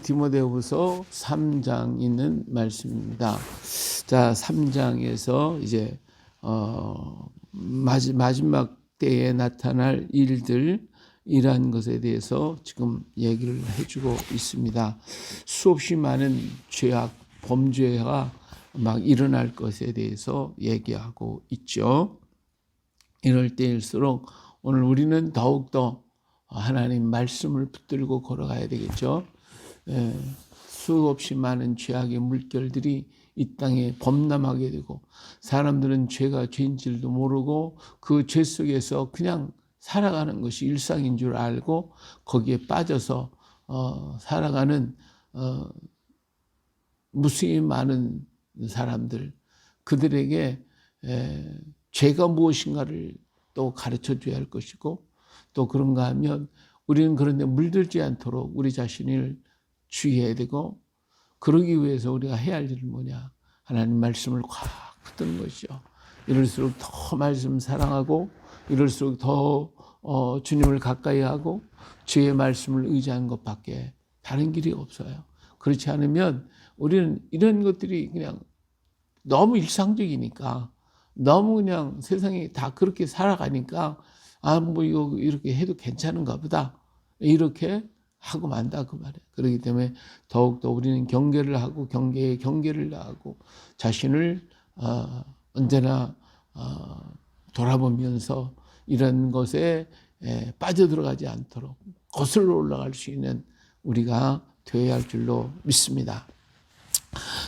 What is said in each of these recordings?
디모데후서 3장 있는 말씀입니다. 자, 3장에서 이제 어 마지, 마지막 때에 나타날 일들 이러한 것에 대해서 지금 얘기를 해주고 있습니다. 수없이 많은 죄악, 범죄가 막 일어날 것에 대해서 얘기하고 있죠. 이럴 때일수록 오늘 우리는 더욱더 하나님 말씀을 붙들고 걸어가야 되겠죠. 예, 수없이 많은 죄악의 물결들이 이 땅에 범람하게 되고 사람들은 죄가 죄인 줄도 모르고 그 죄 속에서 그냥 살아가는 것이 일상인 줄 알고 거기에 빠져서 어, 살아가는 어, 무수히 많은 사람들 그들에게 에, 죄가 무엇인가를 또 가르쳐 줘야 할 것이고 또 그런가 하면 우리는 그런데 물들지 않도록 우리 자신을 주의해야 되고 그러기 위해서 우리가 해야 할 일은 뭐냐 하나님 말씀을 꽉 붙드는 것이죠. 이럴수록 더 말씀 사랑하고 이럴수록 더 어, 주님을 가까이 하고 주의 말씀을 의지하는 것밖에 다른 길이 없어요. 그렇지 않으면 우리는 이런 것들이 그냥 너무 일상적이니까 너무 그냥 세상이 다 그렇게 살아가니까 아 뭐 이거 이렇게 해도 괜찮은가 보다 이렇게 하고 만다 그 말이에요. 그렇기 때문에 더욱더 우리는 경계를 하고 경계에 경계를 하고 자신을 어, 언제나 어, 돌아보면서 이런 것에 에, 빠져들어가지 않도록 거슬러 올라갈 수 있는 우리가 되어야 할 줄로 믿습니다.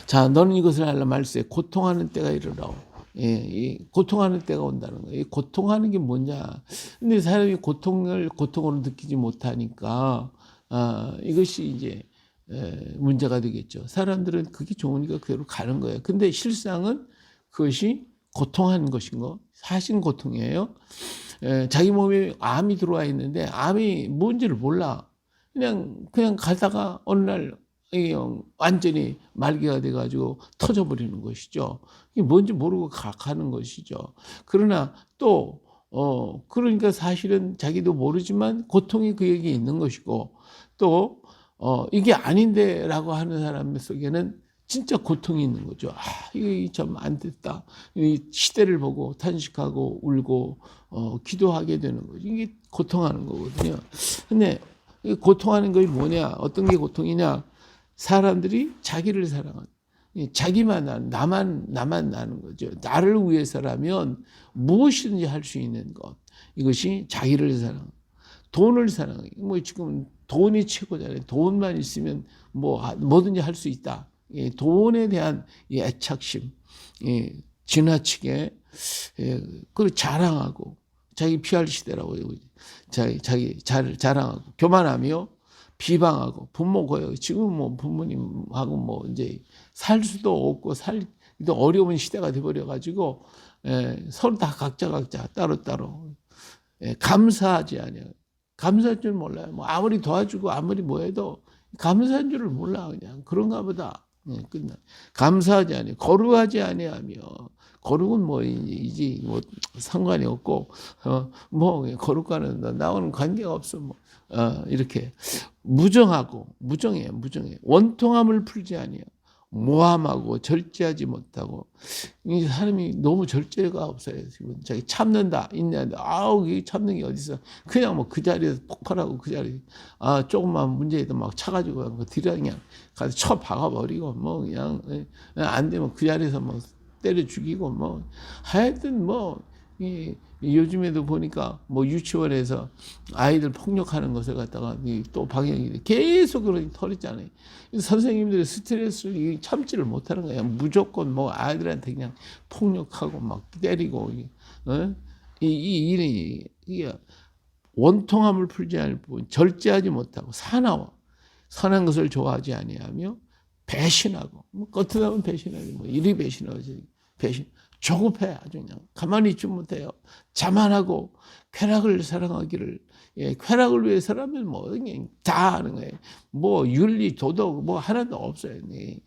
자, 너는 이것을 알라 말세 고통하는 때가 이르라오. 예, 이 고통하는 때가 온다는 거예요. 이 고통하는 게 뭐냐? 근데 사람이 고통을 고통으로 느끼지 못하니까 아, 이것이 이제 에, 문제가 되겠죠. 사람들은 그게 좋으니까 그대로 가는 거예요. 근데 실상은 그것이 고통하는 것인 거, 사실 고통이에요. 에, 자기 몸에 암이 들어와 있는데 암이 뭔지를 몰라. 그냥 그냥 가다가 어느 날 완전히 말기가 돼가지고 터져버리는 것이죠. 이게 뭔지 모르고 가는 것이죠. 그러나 또, 어, 그러니까 사실은 자기도 모르지만 고통이 그에게 있는 것이고 또, 어, 이게 아닌데 라고 하는 사람 속에는 진짜 고통이 있는 거죠. 아, 이게 참 안 됐다. 이 시대를 보고 탄식하고 울고, 어, 기도하게 되는 거죠. 이게 고통하는 거거든요. 근데 고통하는 것이 뭐냐? 어떤 게 고통이냐? 사람들이 자기를 사랑하는 자기만 나는 나만 나만 나는 거죠. 나를 위해서라면 무엇이든지 할 수 있는 것 이것이 자기를 사랑, 돈을 사랑하기. 뭐 지금 돈이 최고잖아요. 돈만 있으면 뭐 뭐든지 할 수 있다. 예, 돈에 대한 이 애착심, 예, 지나치게 예, 그걸 자랑하고 자기 PR 시대라고 자기 자기 잘 자랑하고 교만하며 비방하고 부모 고요. 지금 뭐 부모님하고 뭐 이제 살 수도 없고 살기도 어려운 시대가 돼버려 가지고 예, 서로 다 각자 각자 따로 따로 예, 감사하지 않아요. 감사할 줄 몰라요. 뭐 아무리 도와주고 아무리 뭐해도 감사한 줄을 몰라 그냥 그런가 보다. 예, 끝나. 감사하지 않아요. 거룩하지 아니하며 거룩은 뭐 이지 뭐 상관이 없고 어, 뭐 거룩과는 나오는 관계가 없어 뭐. 어, 이렇게. 무정하고 무정해 무정해 원통함을 풀지 아니요. 모함하고 절제하지 못하고. 이 사람이 너무 절제가 없어요 지금. 자기 참는다 있는데 아우 이 참는 게 어디서. 그냥 뭐 그 자리에서 폭발하고 그 자리. 아 조금만 문제에도 막 차가지고 그 뒤로 그냥 가서 쳐 박아버리고 뭐 그냥 안 되면 그 자리에서 뭐 때려 죽이고 뭐 하여튼 뭐 이, 요즘에도 보니까 뭐 유치원에서 아이들 폭력하는 것을 갖다가 또 방향이 계속 그런 털었잖아요. 선생님들이 스트레스를 참지를 못하는 거야. 무조건 뭐 아이들한테 그냥 폭력하고 막 때리고 어? 이, 이 일이 이게 원통함을 풀지 않을 뿐 절제하지 못하고 사나워 선한 것을 좋아하지 아니하며 배신하고 뭐 겉으로는 배신하지 뭐 이리 배신하지 배신 조급해 아주 그냥 가만히 있지 못해요. 자만하고 쾌락을 사랑하기를 예, 쾌락을 위해서라면 뭐 그냥 다 하는 거예요. 뭐 윤리 도덕 뭐 하나도 없어요. 네.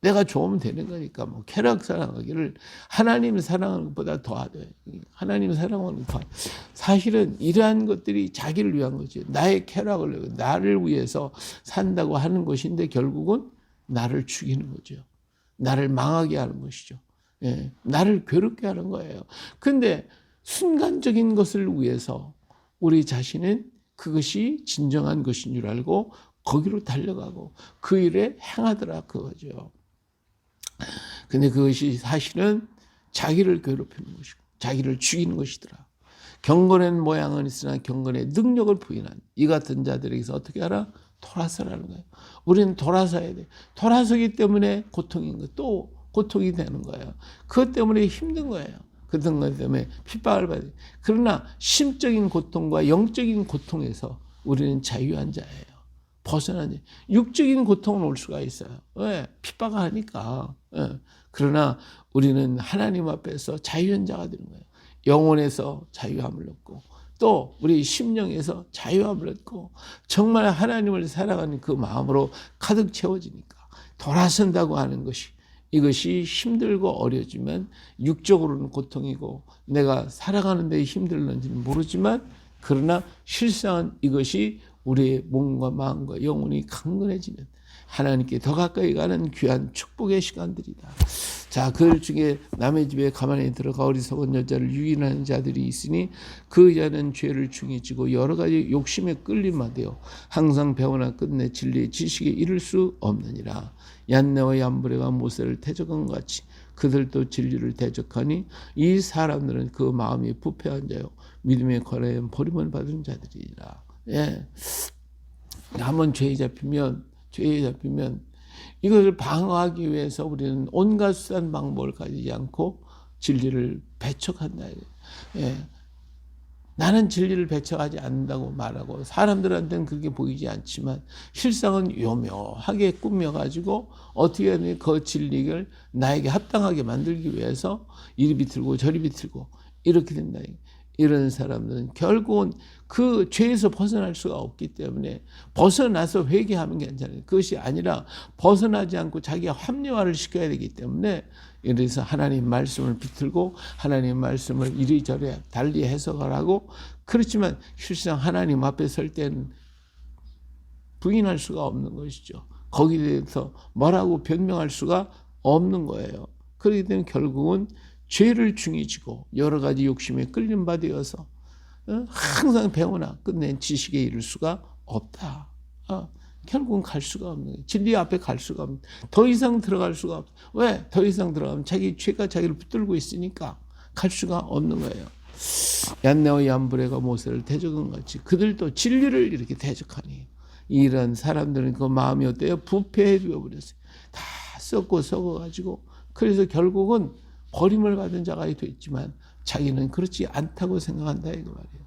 내가 좋으면 되는 거니까 뭐 쾌락 사랑하기를 하나님 사랑하는 것보다 더하되 하나님 사랑하는 것 더. 사실은 이러한 것들이 자기를 위한 거지. 나의 쾌락을 나를 위해서 산다고 하는 것인데 결국은 나를 죽이는 거죠. 나를 망하게 하는 것이죠. 예, 나를 괴롭게 하는 거예요. 근데 순간적인 것을 위해서 우리 자신은 그것이 진정한 것인 줄 알고 거기로 달려가고 그 일에 행하더라 그거죠. 근데 그것이 사실은 자기를 괴롭히는 것이고 자기를 죽이는 것이더라. 경건한 모양은 있으나 경건의 능력을 부인한 이 같은 자들에게서 어떻게 하라? 돌아서라는 거예요. 우리는 돌아서야 돼. 돌아서기 때문에 고통인 거, 또 고통이 되는 거예요. 그것 때문에 힘든 거예요. 그런 것 때문에 핍박을 받아요. 그러나 심적인 고통과 영적인 고통에서 우리는 자유한 자예요. 벗어나지. 육적인 고통은 올 수가 있어요. 왜? 핍박을 하니까. 예. 그러나 우리는 하나님 앞에서 자유한 자가 되는 거예요. 영혼에서 자유함을 얻고 또 우리 심령에서 자유함을 얻고 정말 하나님을 사랑하는 그 마음으로 가득 채워지니까 돌아선다고 하는 것이 이것이 힘들고 어려지만 육적으로는 고통이고 내가 살아가는 데 힘들는지는 모르지만 그러나 실상은 이것이 우리의 몸과 마음과 영혼이 강건해지는 하나님께 더 가까이 가는 귀한 축복의 시간들이다. 자, 그 중에 남의 집에 가만히 들어가 어리석은 여자를 유인하는 자들이 있으니 그 여자는 죄를 중히 지고 여러 가지 욕심에 끌림만 되어 항상 배우나 끝내 진리의 지식에 이를 수 없느니라. 얀네와 얀브레가 모세를 대적한 것 같이 그들도 진리를 대적하니 이 사람들은 그 마음이 부패한 자요 믿음의 거래에 버림을 받은 자들이라. 예. 한번 죄에 잡히면 죄에 잡히면 이것을 방어하기 위해서 우리는 온갖 수단 방법을 가지지 않고 진리를 배척한다. 예. 나는 진리를 배척하지 않는다고 말하고 사람들한테는 그렇게 보이지 않지만 실상은 요묘하게 꾸며가지고 어떻게 하면 그 진리를 나에게 합당하게 만들기 위해서 이리 비틀고 저리 비틀고 이렇게 된다. 이런 사람들은 결국은 그 죄에서 벗어날 수가 없기 때문에 벗어나서 회개하면 괜찮아요. 그것이 아니라 벗어나지 않고 자기가 합리화를 시켜야 되기 때문에 그래서 하나님 말씀을 비틀고 하나님 말씀을 이리저리 달리 해석을 하고 그렇지만 실상 하나님 앞에 설 때는 부인할 수가 없는 것이죠. 거기에 대해서 뭐라고 변명할 수가 없는 거예요. 그렇기 때문에 결국은 죄를 중히 지고 여러 가지 욕심에 끌림 받아서 어? 항상 배우나 끝낸 지식에 이를 수가 없다. 어, 결국은 갈 수가 없는. 진리 앞에 갈 수가 없는 더 이상 들어갈 수가 없. 왜? 더 이상 들어가면 자기 죄가 자기를 붙들고 있으니까 갈 수가 없는 거예요. 얀네와 얀브레가 모세를 대적한 같이 그들도 진리를 이렇게 대적하니 이런 사람들은 그 마음이 어때요? 부패해 버렸어요. 다 썩고 썩어가지고 그래서 결국은 버림을 받은 자가 됐지만 자기는 그렇지 않다고 생각한다 이거 말이에요.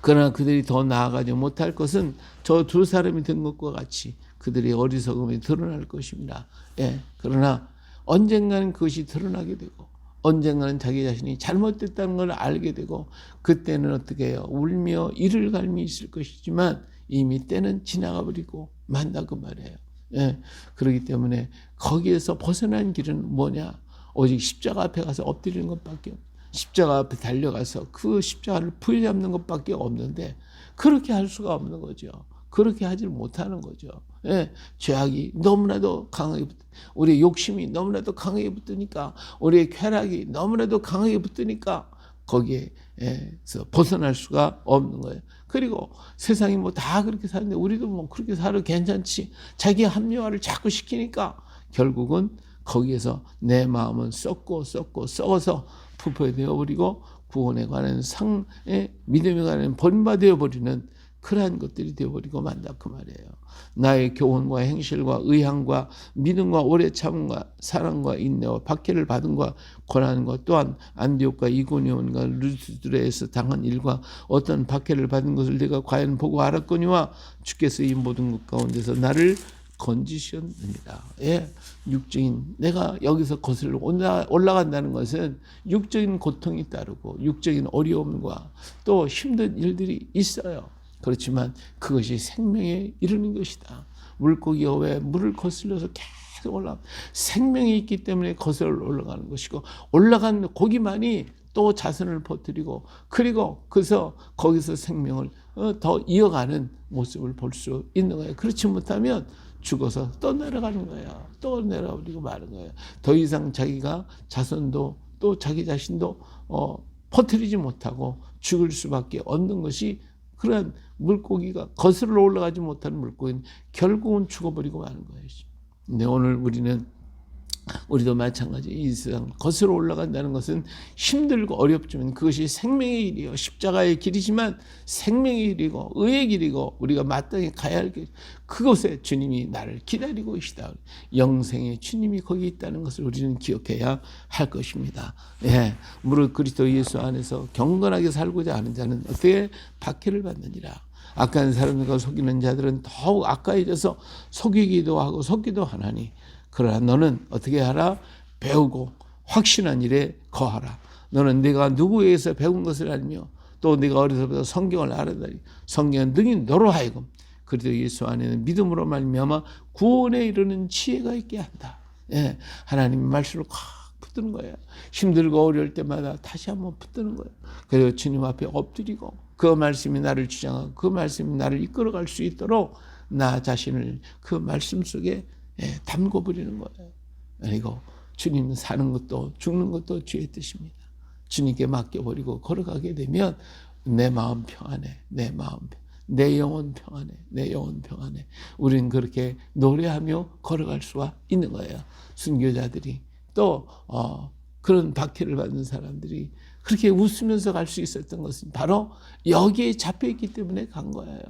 그러나 그들이 더 나아가지 못할 것은 저 두 사람이 된 것과 같이 그들의 어리석음이 드러날 것입니다. 예. 그러나 언젠가는 그것이 드러나게 되고 언젠가는 자기 자신이 잘못됐다는 걸 알게 되고 그때는 어떻게 해요? 울며 이를 갈미 있을 것이지만 이미 때는 지나가 버리고 만다 그 말이에요. 예. 그렇기 때문에 거기에서 벗어난 길은 뭐냐? 오직 십자가 앞에 가서 엎드리는 것밖에 십자가 앞에 달려가서 그 십자가를 부여잡는 것밖에 없는데 그렇게 할 수가 없는 거죠. 그렇게 하지 못하는 거죠. 예, 죄악이 너무나도 강하게 붙, 우리의 욕심이 너무나도 강하게 붙으니까, 우리의 쾌락이 너무나도 강하게 붙으니까 거기에서 벗어날 수가 없는 거예요. 그리고 세상이 뭐 다 그렇게 사는데 우리도 뭐 그렇게 살아 괜찮지. 자기 합리화를 자꾸 시키니까 결국은 거기에서 내 마음은 썩고 썩고 썩어서 부패 되어 버리고 구원에 관한 상에 믿음에 관한 번바되어 버리는 그러한 것들이 되어버리고 만다 그 말이에요. 나의 교훈과 행실과 의향과 믿음과 오래 참음과 사랑과 인내와 박해를 받은 과 고난과 또한 안디옥과 이고니온과 루스드레에서 당한 일과 어떤 박해를 받은 것을 내가 과연 보고 알았거니와 주께서 이 모든 것 가운데서 나를 건지셨느니라. 예, 육적인 내가 여기서 거슬러 올라, 올라간다는 것은 육적인 고통이 따르고 육적인 어려움과 또 힘든 일들이 있어요. 그렇지만 그것이 생명에 이르는 것이다. 물고기가 왜 물을 거슬려서 계속 올라. 생명이 있기 때문에 거슬러 올라가는 것이고 올라간 고기만이 또 자선을 퍼뜨리고 그리고 그래서 거기서 생명을 어, 더 이어가는 모습을 볼 수 있는 거예요. 그렇지 못하면 죽어서 또 내려가는 거야. 또 내려버리고 마는 거야. 더 이상 자기가 자손도 또 자기 자신도 어, 퍼뜨리지 못하고 죽을 수밖에 없는 것이 그런 물고기가 거슬러 올라가지 못하는 물고기는 결국은 죽어버리고 마는 거예요. 근데 오늘 우리는 우리도 마찬가지. 이 세상 거슬러 올라간다는 것은 힘들고 어렵지만 그것이 생명의 길이요. 십자가의 길이지만 생명의 길이고 의의 길이고 우리가 마땅히 가야 할 길. 그곳에 주님이 나를 기다리고 계시다. 영생의 주님이 거기 있다는 것을 우리는 기억해야 할 것입니다. 예, 무릇 그리스도 예수 안에서 경건하게 살고자 하는 자는 어떻게 박해를 받느니라. 악한 사람들과 속이는 자들은 더욱 악가해져서 속이기도 하고 속기도 하나니 그러나 너는 어떻게 하라? 배우고 확신한 일에 거하라. 너는 네가 누구에게서 배운 것을 알며 또 네가 어려서부터 성경을 알아다니 성경은 능히 너로 하여금 그리스도 예수 안에는 믿음으로 말미암아 구원에 이르는 지혜가 있게 한다. 예, 하나님의 말씀을 콱 붙드는 거예요. 힘들고 어려울 때마다 다시 한번 붙드는 거예요. 그래서 주님 앞에 엎드리고 그 말씀이 나를 주장하고 그 말씀이 나를 이끌어갈 수 있도록 나 자신을 그 말씀 속에 예, 담고 버리는 거예요. 그리고 주님 사는 것도 죽는 것도 주의 뜻입니다. 주님께 맡겨버리고 걸어가게 되면 내 마음 평안해, 내 마음 내 영혼 평안해, 내 영혼 평안해. 우리는 그렇게 노래하며 걸어갈 수가 있는 거예요. 순교자들이 또 어, 그런 박해를 받는 사람들이 그렇게 웃으면서 갈 수 있었던 것은 바로 여기에 잡혀 있기 때문에 간 거예요.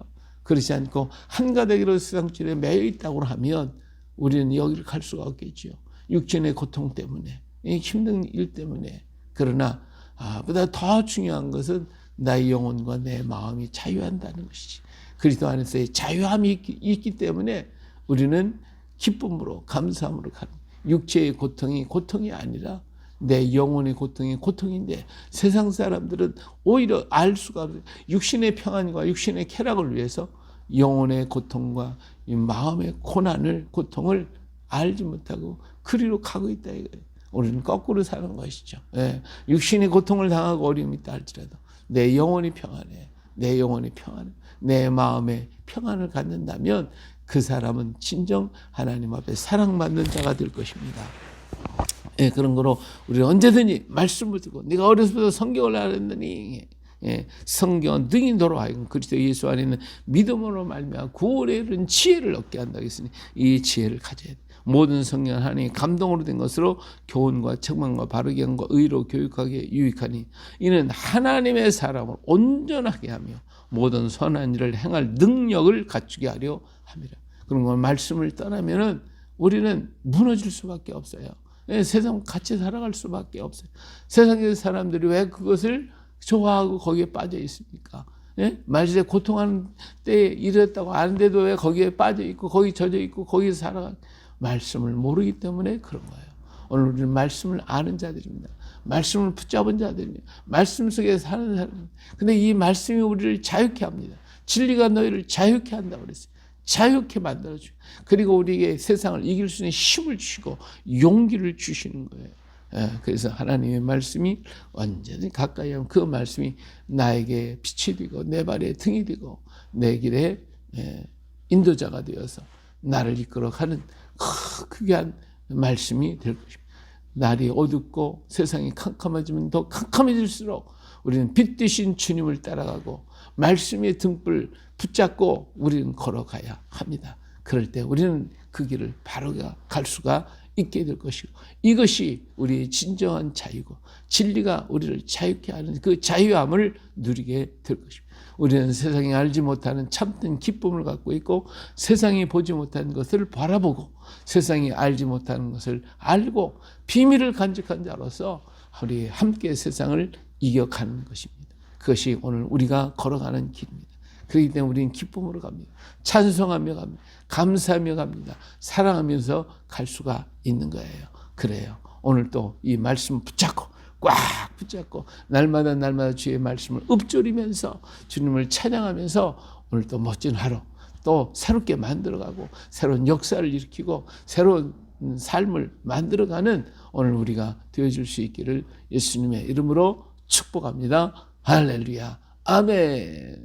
그렇지 않고 한가닥으로 세상줄에 매여 있다고 하면 우리는 여기를 갈 수가 없겠지요. 육신의 고통 때문에, 힘든 일 때문에. 그러나 아, 보다 더 중요한 것은 나의 영혼과 내 마음이 자유한다는 것이지. 그리스도 안에서의 자유함이 있기, 있기 때문에 우리는 기쁨으로 감사함으로 가는 육체의 고통이 고통이 아니라 내 영혼의 고통이 고통인데 세상 사람들은 오히려 알 수가 없어요. 육신의 평안과 육신의 쾌락을 위해서 영혼의 고통과 마음의 고난을 고통을 알지 못하고 그리로 가고 있다 이거예요. 우리는 거꾸로 사는 것이죠. 예. 육신의 고통을 당하고 어려움이 있다 할지라도 내 영혼이 평안해. 내 영혼이 평안해. 내 마음에 평안을 갖는다면 그 사람은 진정 하나님 앞에 사랑받는 자가 될 것입니다. 예, 그런 거로 우리 언제든지 말씀을 듣고 네가 어려서부터 성경을 알았느니 예, 성경은 능히 너로 하여금 그리스도 예수 안에 있는 믿음으로 말미암아 구원에 이른 지혜를 얻게 한다고 했으니 이 지혜를 가져야 돼. 모든 성경 하나님 감동으로 된 것으로 교훈과 책망과 바르게 한과 의로 교육하게 유익하니 이는 하나님의 사람을 온전하게 하며 모든 선한 일을 행할 능력을 갖추게 하려 함이라. 그런 걸 말씀을 떠나면은 우리는 무너질 수밖에 없어요. 예, 세상 같이 살아갈 수밖에 없어요. 세상의 사람들이 왜 그것을 좋아하고 거기에 빠져 있습니까? 예? 말세 고통하는 때에 이랬다고 아는데도 왜 거기에 빠져 있고 거기 젖어 있고 거기서 살아가 말씀을 모르기 때문에 그런 거예요. 오늘 우리는 말씀을 아는 자들입니다. 말씀을 붙잡은 자들입니다. 말씀 속에 사는 사람. 근데 이 말씀이 우리를 자유케 합니다. 진리가 너희를 자유케 한다고 그랬어요. 자유케 만들어줘요. 그리고 우리에게 세상을 이길 수 있는 힘을 주시고 용기를 주시는 거예요. 예, 그래서 하나님의 말씀이 언제든 가까이 하면 그 말씀이 나에게 빛이 되고 내 발에 등이 되고 내 길에 예, 인도자가 되어서 나를 이끌어 가는 크게 한 말씀이 될 것입니다. 날이 어둡고 세상이 캄캄해지면 더 캄캄해질수록 우리는 빛 대신 주님을 따라가고 말씀의 등불 붙잡고 우리는 걸어가야 합니다. 그럴 때 우리는 그 길을 바로 갈 수가 있게 될 것이고 이것이 우리의 진정한 자유고 진리가 우리를 자유케 하는 그 자유함을 누리게 될 것입니다. 우리는 세상이 알지 못하는 참된 기쁨을 갖고 있고 세상이 보지 못하는 것을 바라보고 세상이 알지 못하는 것을 알고 비밀을 간직한 자로서 우리 함께 세상을 이겨가는 것입니다. 그것이 오늘 우리가 걸어가는 길입니다. 그렇기 때문에 우리는 기쁨으로 갑니다. 찬송하며 갑니다. 감사하며 갑니다. 사랑하면서 갈 수가 있는 거예요. 그래요. 오늘 또 이 말씀 붙잡고 꽉 붙잡고 날마다 날마다 주의 말씀을 읊조리면서 주님을 찬양하면서 오늘 또 멋진 하루 또 새롭게 만들어가고 새로운 역사를 일으키고 새로운 삶을 만들어가는 오늘 우리가 되어줄 수 있기를 예수님의 이름으로 축복합니다. 할렐루야. 아멘.